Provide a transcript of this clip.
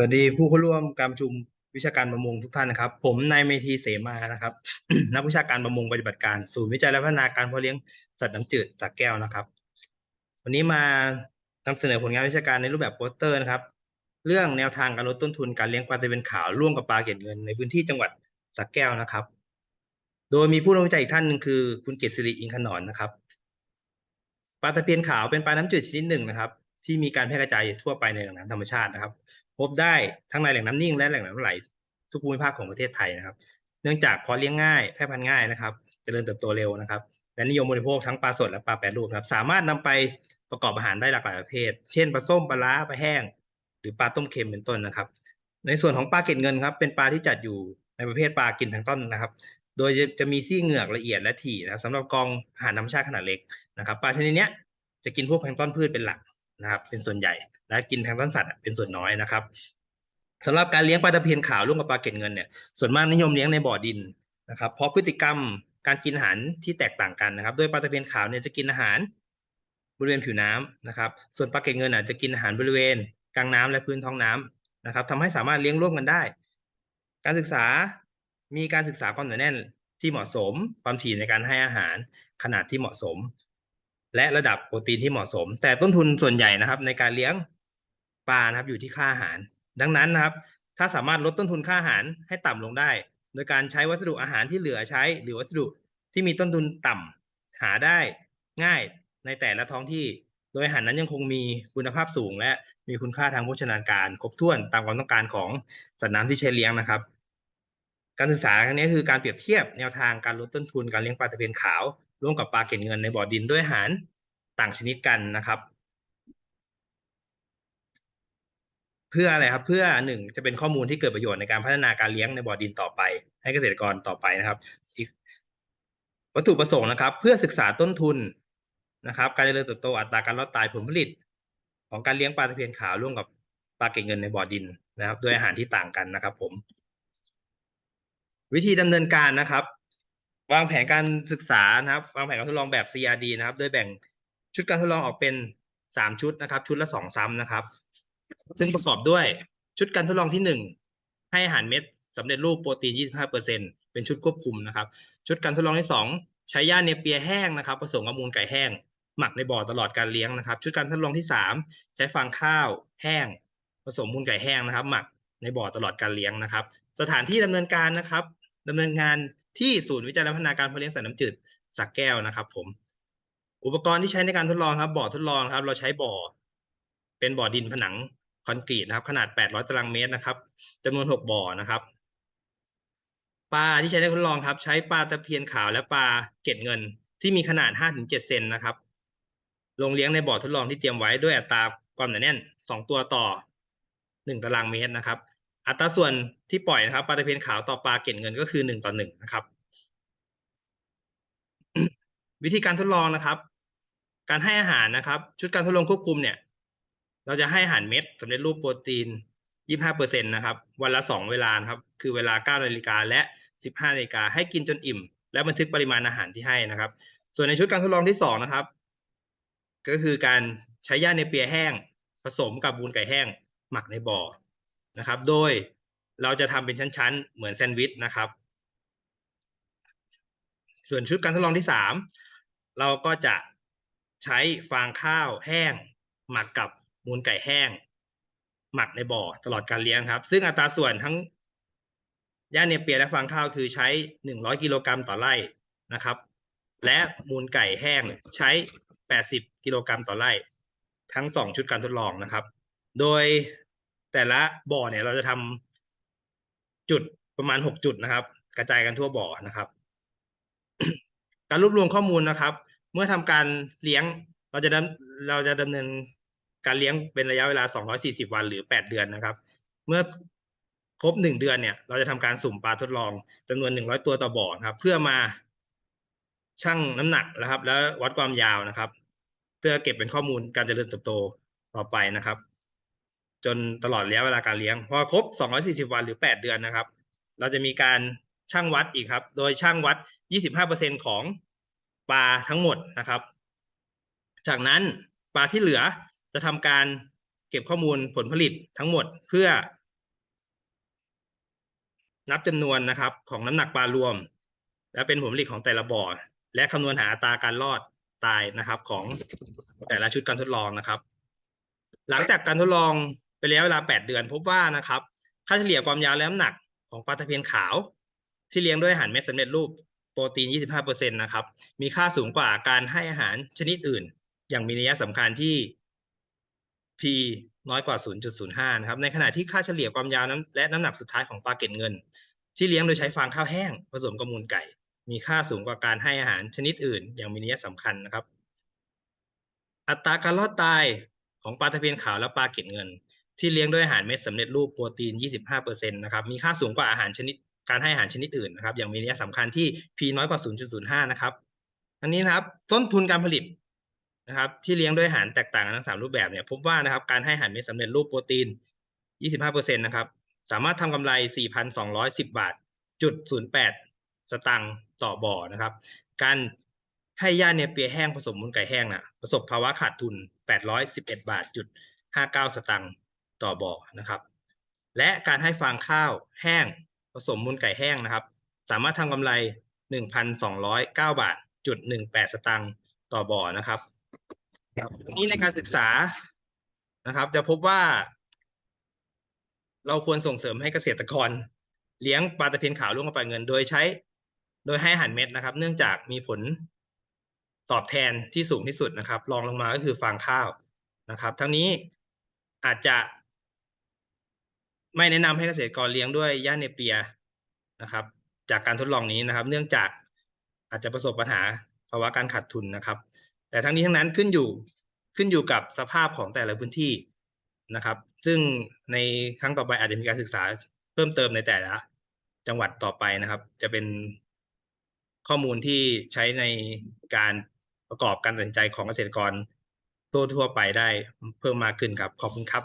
วัสดีผู้เข้าร่วมการประชุมวิชาการประมงทุกท่านนะครับ ผมนายเมธีเสมานะครับ นักวิชาการประมงปฏิบัติการ ศูนย์วิจัยและพัฒนาการเพาะเลี้ยงสัตว์น้ำจืดสักแก้วนะครับ วันนี้มานำเสนอผลงานวิชาการในรูปแบบโปสเตอร์นะครับ เรื่องแนวทางการลดต้นทุนการเลี้ยงปลาตะเพียนขาวร่วมกับปลาเก็ดเงินในพื้นที่จังหวัดสักแก้วนะครับ โดยมีผู้ร่วมวิจัยอีกท่านหนึ่งคือคุณเกษริอิงขนอนนะครับปลาตะเพียนขาวเป็นปลาน้ำจืดชนิดหนึ่งนะครับ ที่มีการแพร่กระจายทั่วไปในแหล่งน้ำธรรมชาตินะครับ พบได้ทั้งในแหล่งน้ำนิ่งและแหล่งน้ำไหลทุกภูมิภาคของประเทศไทยนะครับ เนื่องจากเพาะเลี้ยงง่ายแพร่พันธุ์ง่ายนะครับเจริญเติบโตเร็วนะครับ และนิยมบริโภคทั้งปลาสดและปลาแปรรูปครับ สามารถนำไปประกอบอาหารได้หลากหลายประเภท เช่นปลาส้มปลาล้าปลาแห้ง หรือปลาต้มเค็มเป็นต้นนะครับ ในส่วนของปลาเกล็ดเงินครับ เป็นปลาที่จัดอยู่ในประเภทปลากินทั้งต้นนะครับ โดยจะจะมีซี่เหงือกละเอียดและถี่นะครับสำหรับกองอาหารธรรมชาติขนาดเล็กนะครับ ปลาชนิดนี้จะกินพวกแพลงต้นพืชเป็นหลัก นะครับเป็นส่วนใหญ่และกินแพลงต้นสัตว์เป็นส่วนน้อยนะครับสำหรับการเลี้ยงปลาตะเพียนขาวร่วมกับปลาเกล็ดเงินเนี่ยส่วนมากนิยมเลี้ยงในบ่อดินนะครับเพราะพฤติกรรมการกินอาหารที่แตกต่างกันนะครับ โดยปลาตะเพียนขาวเนี่ยจะกินอาหารบริเวณผิวน้ำนะครับ ส่วนปลาเกล็ดเงินอาจจะกินอาหารบริเวณกลางน้ำและพื้นท้องน้ำนะครับทำให้สามารถเลี้ยงร่วมกันได้ การศึกษามีการศึกษาความหนาแน่นที่เหมาะสมความถี่ในการให้อาหารขนาดที่เหมาะสม และระดับโปรตีนที่เหมาะสม แต่ต้นทุนส่วนใหญ่นะครับ ในการเลี้ยงปลานะครับ อยู่ที่ค่าอาหาร ดังนั้นนะครับ ถ้าสามารถลดต้นทุนค่าอาหารให้ต่ำลงได้ โดยการใช้วัสดุอาหารที่เหลือใช้ หรือวัสดุที่มีต้นทุนต่ำหาได้ง่ายในแต่ละท้องที่ โดยอาหารนั้นยังคงมีคุณภาพสูง และมีคุณค่าทางโภชนาการ ครบถ้วนตามความต้องการของสัตว์น้ำที่ใช้เลี้ยงนะครับ การศึกษาครั้งนี้คือการเปรียบเทียบแนวทางการลดต้นทุนการเลี้ยงปลาตะเพียนขาว ร่วมกับปลาเก็ดเงินในบ่อดินด้วยอาหารต่างชนิดกันนะครับ เพื่ออะไรครับ เพื่อหนึ่งจะเป็นข้อมูลที่เกิดประโยชน์ในการพัฒนาการเลี้ยงในบ่อดินต่อไป ให้เกษตรกรต่อไปนะครับวัตถุประสงค์นะครับ เพื่อศึกษาต้นทุนนะครับ การเจริญเติบโตอัตราการรอดตายผลผลิต ของการเลี้ยงปลาตะเพียนขาวร่วมกับปลาเก็ดเงินในบ่อดินนะครับด้วยอาหารที่ต่างกันนะครับ ผม วิธีดำเนินการนะครับ วางแผนการศึกษานะครับ วางแผนการทดลองแบบ CRD นะครับ โดยแบ่งชุดการทดลองออกเป็นสามชุดนะครับ ชุดละสองซ้ำนะครับ ซึ่งประกอบด้วยชุดการทดลองที่หนึ่งให้อาหารเม็ดสำเร็จรูปโปรตีน 25เปอร์เซ็นเป็นชุดควบคุมนะครับ ชุดการทดลองที่สองใช้หญ้าเนเปียแห้งนะครับ ผสมกับมูลไก่แห้ง หมักในบ่อตลอดการเลี้ยงนะครับ ชุดการทดลองที่สามใช้ฟางข้าวแห้ง ผสมมูลไก่แห้งนะครับ หมักในบ่อตลอดการเลี้ยงนะครับ สถานที่ดำเนินการนะครับดำเนินงาน ที่ศูนย์วิจัยและพัฒนาการเพาะเลี้ยงสัตว์น้ำจืดสักแก้วนะครับ ผม อุปกรณ์ที่ใช้ในการทดลองครับ บ่อทดลองครับ เราใช้บ่อ เป็นบ่อดินผนังคอนกรีตนะครับ ขนาด 800 ตารางเมตรนะครับจำนวน 6 บ่อนะครับปลาที่ใช้ในทดลองครับ ใช้ปลาตะเพียนขาวและปลาเกล็ดเงิน ที่มีขนาด 5-7 เซนนะครับลงเลี้ยงในบ่อทดลองที่เตรียมไว้ด้วยอัตราความหนาแน่น 2 ตัวต่อ 1 ตารางเมตรนะครับ อัตราส่วนที่ปล่อยนะครับปลาตะเพียนขาวต่อปลาเก็ดเงินก็คือ1ต่อ1นะครับ วิธีการทดลองนะครับ การให้อาหารนะครับ ชุดการทดลองควบคุมเนี่ย เราจะให้อาหารเม็ดสำเร็จรูปโปรตีน 25เปอร์เซ็นตนะครับ วันละ2เวลาครับ คือเวลา9นาฬิกาและ15นาฬิกาให้กินจนอิ่ม และบันทึกปริมาณอาหารที่ให้นะครับ ส่วนในชุดการทดลองที่2นะครับ ก็คือการใช้หญ้าเนเปียแห้ง ผสมกับบูนไก่แห้ง หมักในบ่อ นะครับ โดยเราจะทำเป็นชั้นๆ เหมือนแซนด์วิชนะครับ ส่วนชุดการทดลองที่ 3 เราก็จะใช้ฟางข้าวแห้ง หมักกับมูลไก่แห้ง หมักในบ่อตลอดการเลี้ยงครับ ซึ่งอัตราส่วนทั้งหญ้าเนเปียและฟางข้าวคือใช้ 100 กิโลกรัมต่อไร่นะครับ และมูลไก่แห้งใช้ 80 กิโลกรัมต่อไร่ ทั้ง 2 ชุดการทดลองนะครับ โดย แต่ละบ่อเนี่ยเราจะทำจุดประมาณ6จุดนะครับ กระจายกันทั่วบ่อนะครับ การรวบรวมข้อมูลนะครับ เมื่อทำการเลี้ยงเราจะดำเราจะดำเนินการเลี้ยงเป็นระยะเวลา 240 วันหรือ 8 เดือนนะครับ เมื่อครบ 1 เดือนเนี่ย เราจะทำการสุ่มปลาทดลองจำนวน 100 ตัวต่อบ่อครับ เพื่อมาชั่งน้ำหนักนะครับ แล้ววัดความยาวนะครับ เพื่อเก็บเป็นข้อมูลการเจริญเติบโตต่อไปนะครับ จนตลอดระยะเวลาการเลี้ยง พอครบ 240 วันหรือ 8 เดือนนะครับ เราจะมีการชั่งวัดอีกครับ โดยชั่งวัด 25%ของปลาทั้งหมดนะครับ จากนั้นปลาที่เหลือจะทำการเก็บข้อมูลผลผลิตทั้งหมดเพื่อ นับจำนวนนะครับ ของน้ำหนักปลารวม และเป็นผลผลิตของแต่ละบ่อ และคำนวณหาอัตราการรอดตายนะครับ ของแต่ละชุดการทดลองนะครับ หลังจากการทดลอง ไประยะเวลา 8 เดือนพบว่านะครับค่าเฉลี่ยความยาวและน้ำหนักของปลาตะเพียนขาว ที่เลี้ยงด้วยอาหารเม็ดสำเร็จรูปโปรตีน 25%นะครับมีค่าสูงกว่าการให้อาหารชนิดอื่น อย่างมีนัยสำคัญที่ P น้อยกว่า 0.05 นะครับ ในขณะที่ค่าเฉลี่ยความยาวน้ำและน้ำหนักสุดท้ายของปลาเก็ดเงิน ที่เลี้ยงโดยใช้ฟางข้าวแห้ง ผสมกับมูลไก่ มีค่าสูงกว่าการให้อาหารชนิดอื่น อย่างมีนัยสำคัญนะครับ อัตราการรอดตายของปลาตะเพียนขาวและปลาเก็ดเงิน ที่เลี้ยงด้วยอาหารเม็ดสำเร็จรูปโปรตีน 25%นะครับ มีค่าสูงกว่าอาหารชนิดการให้อาหารชนิดอื่นนะครับ อย่างมีนัยสำคัญที่ P น้อยกว่า 0.05 นะครับ อันนี้นะครับ ต้นทุนการผลิตนะครับ ที่เลี้ยงด้วยอาหารแตกต่างกันทั้งสามรูปแบบเนี่ย พบว่านะครับ การให้อาหารเม็ดสำเร็จรูปโปรตีน 25%นะครับ สามารถทำกำไร 4,210 บาทจุด08 สตังค์ต่อบ่อนะครับ การให้หญ้าเนเปียแห้งผสมมูลไก่แห้งน่ะประสบภาวะขาดทุน 811 บาทจุด59 สตังค์ ต่อบ่อนะครับ และการให้ฟางข้าวแห้งผสมมูลไก่แห้งนะครับ สามารถทำกำไร 1,209 บาทจุด18 สตังค์ต่อบ่อนะครับนี่ในการศึกษานะครับ จะพบว่า เราควรส่งเสริมให้เกษตรกร เลี้ยงปลาตะเพียนขาวลูกกระปลาเงิน โดยใช้ โดยให้อาหารเม็ดนะครับ เนื่องจากมีผลตอบแทนที่สูงที่สุดนะครับรองลงมาก็คือฟางข้าวนะครับ ทั้งนี้อาจจะ ไม่แนะนำให้เกษตรกรเลี้ยงด้วยหญ้าเนเปียนะครับ จากการทดลองนี้นะครับ เนื่องจากอาจจะประสบปัญหาภาวะการขาดทุนนะครับ แต่ทั้งนี้ทั้งนั้นขึ้นอยู่ขึ้นอยู่กับสภาพของแต่ละพื้นที่นะครับ ซึ่งในครั้งต่อไปอาจจะมีการศึกษาเพิ่มเติมในแต่ละ จังหวัดต่อไปนะครับ จะเป็นข้อมูลที่ใช้ในการประกอบการตัดสินใจของเกษตรกรทั่วทั่วๆไปได้เพิ่มมากขึ้นครับ ขอบคุณครับ